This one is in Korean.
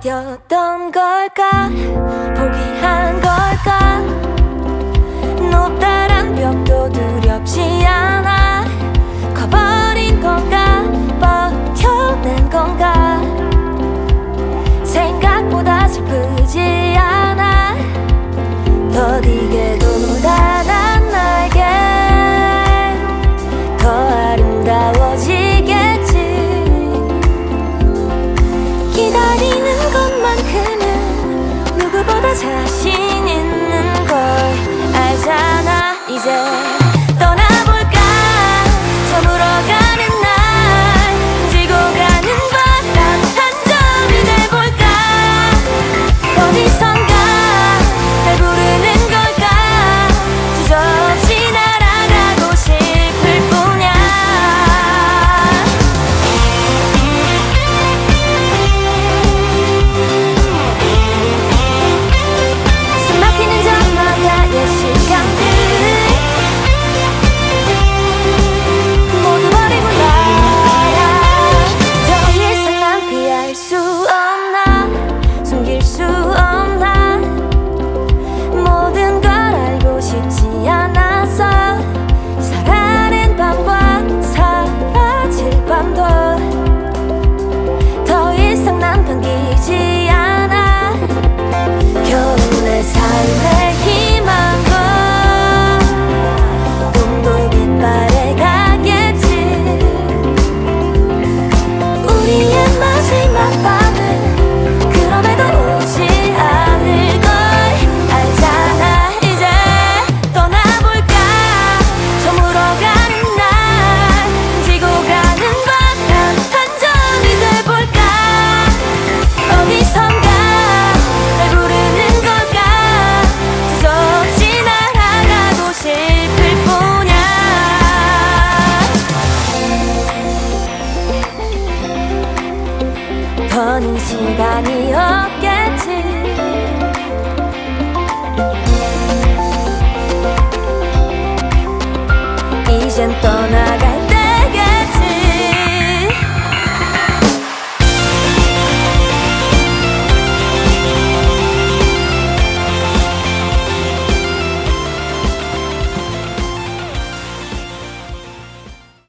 견뎠던 걸까? 포기한 자신 있는 걸 알잖아 이제. 떠나볼까? 저물어가는 날 지고 가는 바람 한 점이 돼볼까? 어디서 더는 시간이 없겠지. 이젠 또